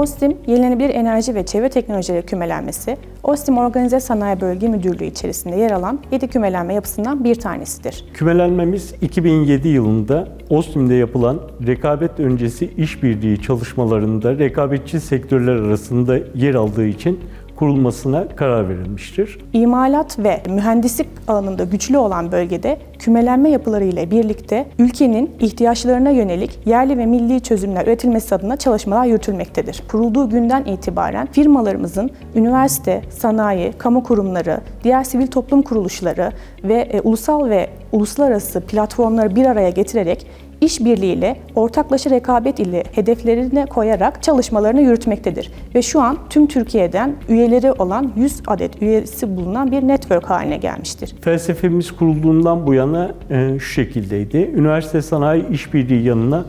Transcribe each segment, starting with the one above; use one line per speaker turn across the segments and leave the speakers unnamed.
OSTİM, Yenilenebilir Enerji ve Çevre Teknolojileri Kümelenmesi, OSTİM Organize Sanayi Bölge Müdürlüğü içerisinde yer alan 7 kümelenme yapısından bir tanesidir.
Kümelenmemiz 2007 yılında OSTİM'de yapılan rekabet öncesi işbirliği çalışmalarında rekabetçi sektörler arasında yer aldığı için kurulmasına karar verilmiştir.
İmalat ve mühendislik alanında güçlü olan bölgede kümelenme yapıları ile birlikte ülkenin ihtiyaçlarına yönelik yerli ve milli çözümler üretilmesi adına çalışmalar yürütülmektedir. Kurulduğu günden itibaren firmalarımızın üniversite, sanayi, kamu kurumları, diğer sivil toplum kuruluşları ve e, ulusal ve uluslararası platformları bir araya getirerek işbirliğiyle ortaklaşa rekabet ile hedeflerine koyarak çalışmalarını yürütmektedir. Ve şu an tüm Türkiye'den üyeleri olan 100 adet üyesi bulunan bir network haline gelmiştir.
Felsefemiz kurulduğundan bu yana e, şu şekildeydi. Üniversite sanayi işbirliği yanına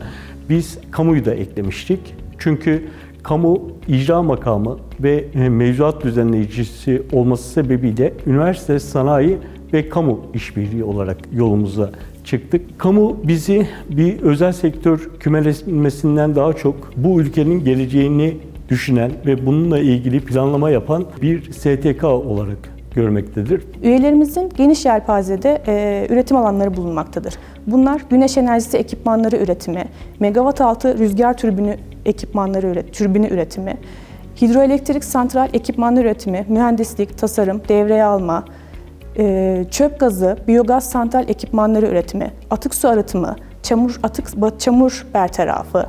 biz kamuyu da eklemiştik. Çünkü kamu icra makamı ve e, mevzuat düzenleyicisi olması sebebiyle üniversite sanayi ve kamu işbirliği olarak yolumuza çıktık. Kamu bizi bir özel sektör kümelenmesinden daha çok bu ülkenin geleceğini düşünen ve bununla ilgili planlama yapan bir STK olarak görmektedir.
Üyelerimizin geniş yelpazede e, üretim alanları bulunmaktadır. Bunlar güneş enerjisi ekipmanları üretimi, megawatt altı rüzgar türbünü ekipmanları üret, türbünü üretimi, hidroelektrik santral ekipmanları üretimi, mühendislik, tasarım, devreye alma, çöp gazı, biyogaz santral ekipmanları üretimi, atık su arıtımı, çamur atık çamur bertarafı,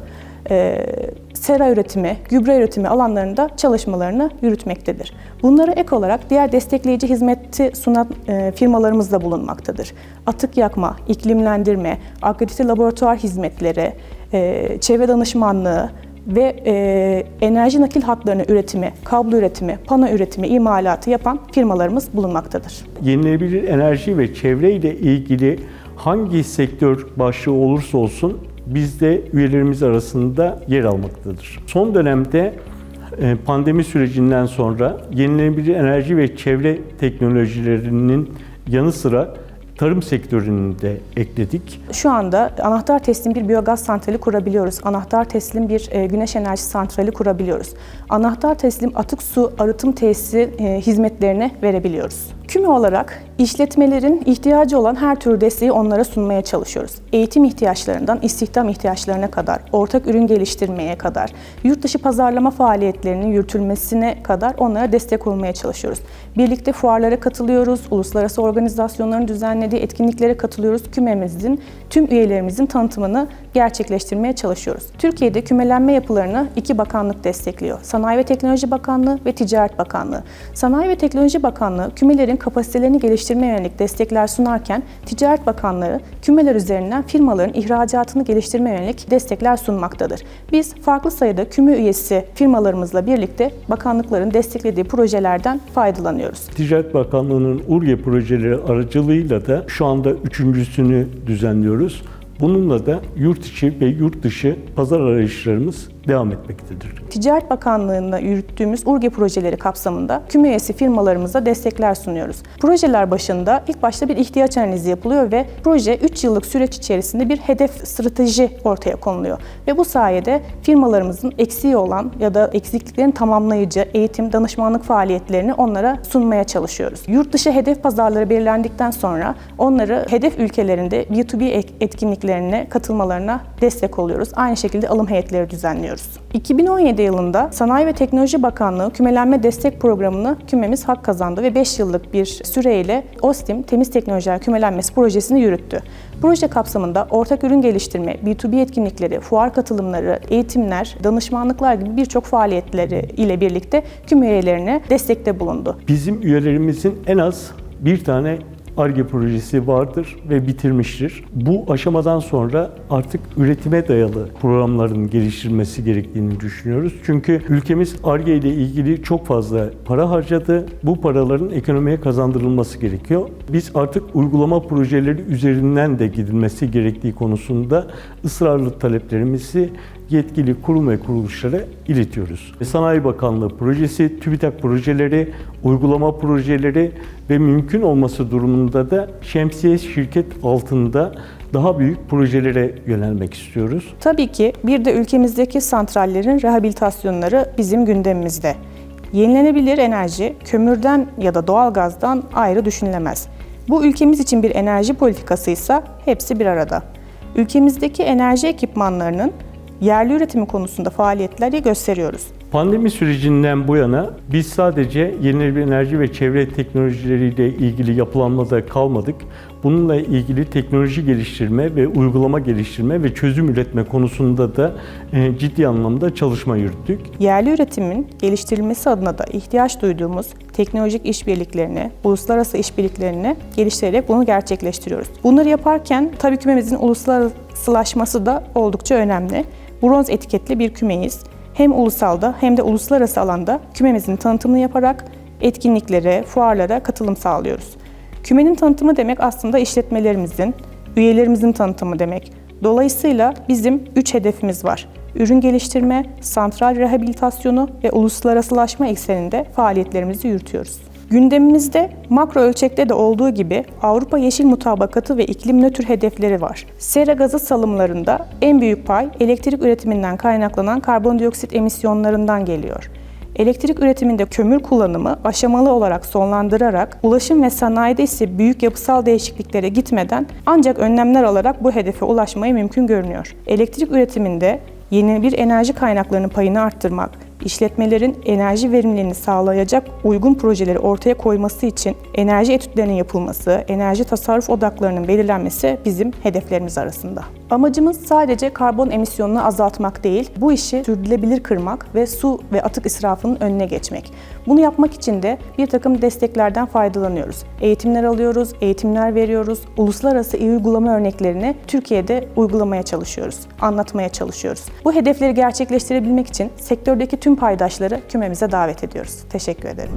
e, sera üretimi, gübre üretimi alanlarında çalışmalarını yürütmektedir. Bunlara ek olarak diğer destekleyici hizmeti sunan e, firmalarımız da bulunmaktadır. Atık yakma, iklimlendirme, akredite laboratuvar hizmetleri, e, çevre danışmanlığı, ve e, enerji nakil hatlarının üretimi, kablo üretimi, pano üretimi, imalatı yapan firmalarımız bulunmaktadır.
Yenilenebilir enerji ve çevre ile ilgili hangi sektör başlığı olursa olsun bizde üyelerimiz arasında yer almaktadır. Son dönemde e, pandemi sürecinden sonra yenilenebilir enerji ve çevre teknolojilerinin yanı sıra tarım sektörünü de ekledik.
Şu anda anahtar teslim bir biyogaz santrali kurabiliyoruz. Anahtar teslim bir e, güneş enerji santrali kurabiliyoruz. Anahtar teslim atık su arıtım tesisi e, hizmetlerini verebiliyoruz. Küme olarak işletmelerin ihtiyacı olan her türlü desteği onlara sunmaya çalışıyoruz. Eğitim ihtiyaçlarından istihdam ihtiyaçlarına kadar, ortak ürün geliştirmeye kadar, yurt dışı pazarlama faaliyetlerinin yürütülmesine kadar onlara destek olmaya çalışıyoruz. Birlikte fuarlara katılıyoruz, uluslararası organizasyonların düzenlediği etkinliklere katılıyoruz. Kümemizin, tüm üyelerimizin tanıtımını gerçekleştirmeye çalışıyoruz. Türkiye'de kümelenme yapılarını iki bakanlık destekliyor. Sanayi ve Teknoloji Bakanlığı ve Ticaret Bakanlığı. Sanayi ve Teknoloji Bakanlığı kümelerin kapasitelerini geliştirmeye yönelik destekler sunarken Ticaret Bakanlığı kümeler üzerinden firmaların ihracatını geliştirmeye yönelik destekler sunmaktadır. Biz farklı sayıda küme üyesi firmalarımızla birlikte bakanlıkların desteklediği projelerden faydalanıyoruz.
Ticaret Bakanlığı'nın URGE projeleri aracılığıyla da şu anda üçüncüsünü düzenliyoruz. Bununla da yurt içi ve yurt dışı pazar arayışlarımız devam etmektedir.
Ticaret Bakanlığı'nda yürüttüğümüz URGE projeleri kapsamında küme üyesi firmalarımıza destekler sunuyoruz. Projeler başında ilk başta bir ihtiyaç analizi yapılıyor ve proje 3 yıllık süreç içerisinde bir hedef strateji ortaya konuluyor. Ve bu sayede firmalarımızın eksiği olan ya da eksikliklerini tamamlayıcı eğitim, danışmanlık faaliyetlerini onlara sunmaya çalışıyoruz. Yurt dışı hedef pazarları belirlendikten sonra onları hedef ülkelerinde B2B etkinliklerine katılmalarına destek oluyoruz. Aynı şekilde alım heyetleri düzenliyoruz. 2017 yılında Sanayi ve Teknoloji Bakanlığı kümelenme destek programını kümemiz hak kazandı ve 5 yıllık bir süreyle OSTİM Temiz Teknolojiler Kümelenmesi projesini yürüttü. Proje kapsamında ortak ürün geliştirme, B2B etkinlikleri, fuar katılımları, eğitimler, danışmanlıklar gibi birçok faaliyetleri ile birlikte küme üyelerine destekte bulundu.
Bizim üyelerimizin en az bir tane ARGE projesi vardır ve bitirmiştir. Bu aşamadan sonra artık üretime dayalı programların geliştirilmesi gerektiğini düşünüyoruz. Çünkü ülkemiz ARGE ile ilgili çok fazla para harcadı. Bu paraların ekonomiye kazandırılması gerekiyor. Biz artık uygulama projeleri üzerinden de gidilmesi gerektiği konusunda ısrarlı taleplerimizi yetkili kurum ve kuruluşlara iletiyoruz. Sanayi Bakanlığı projesi, TÜBİTAK projeleri, uygulama projeleri ve mümkün olması durumunda da şemsiye şirket altında daha büyük projelere yönelmek istiyoruz.
Tabii ki bir de ülkemizdeki santrallerin rehabilitasyonları bizim gündemimizde. Yenilenebilir enerji kömürden ya da doğalgazdan ayrı düşünülemez. Bu ülkemiz için bir enerji politikası ise hepsi bir arada. Ülkemizdeki enerji ekipmanlarının yerli üretimi konusunda faaliyetleri gösteriyoruz.
Pandemi sürecinden bu yana biz sadece yenilenebilir enerji ve çevre teknolojileriyle ilgili yapılanmada kalmadık. Bununla ilgili teknoloji geliştirme ve uygulama geliştirme ve çözüm üretme konusunda da e, ciddi anlamda çalışma yürüttük.
Yerli üretimin geliştirilmesi adına da ihtiyaç duyduğumuz teknolojik işbirliklerini, uluslararası işbirliklerini geliştirerek bunu gerçekleştiriyoruz. Bunları yaparken tabii kümemizin uluslararasılaşması da oldukça önemli. Bronz etiketli bir kümeyiz. Hem ulusalda hem de uluslararası alanda kümemizin tanıtımını yaparak etkinliklere, fuarlara katılım sağlıyoruz. Kümenin tanıtımı demek aslında işletmelerimizin, üyelerimizin tanıtımı demek. Dolayısıyla bizim üç hedefimiz var. Ürün geliştirme, santral rehabilitasyonu ve uluslararasılaşma ekseninde faaliyetlerimizi yürütüyoruz. Gündemimizde makro ölçekte de olduğu gibi Avrupa Yeşil Mutabakatı ve iklim nötr hedefleri var. Sera gazı salımlarında en büyük pay elektrik üretiminden kaynaklanan karbondioksit emisyonlarından geliyor. Elektrik üretiminde kömür kullanımı aşamalı olarak sonlandırarak ulaşım ve sanayide ise büyük yapısal değişikliklere gitmeden ancak önlemler alarak bu hedefe ulaşmayı mümkün görünüyor. Elektrik üretiminde yenilenebilir enerji kaynaklarının payını arttırmak, işletmelerin enerji verimliliğini sağlayacak uygun projeleri ortaya koyması için enerji etütlerinin yapılması, enerji tasarruf odaklarının belirlenmesi bizim hedeflerimiz arasında. Amacımız sadece karbon emisyonunu azaltmak değil, bu işi sürdürülebilir kırmak ve su ve atık israfının önüne geçmek. Bunu yapmak için de bir takım desteklerden faydalanıyoruz. Eğitimler alıyoruz, eğitimler veriyoruz, uluslararası iyi uygulama örneklerini Türkiye'de uygulamaya çalışıyoruz, anlatmaya çalışıyoruz. Bu hedefleri gerçekleştirebilmek için sektördeki tüm paydaşları kümemize davet ediyoruz. Teşekkür ederim.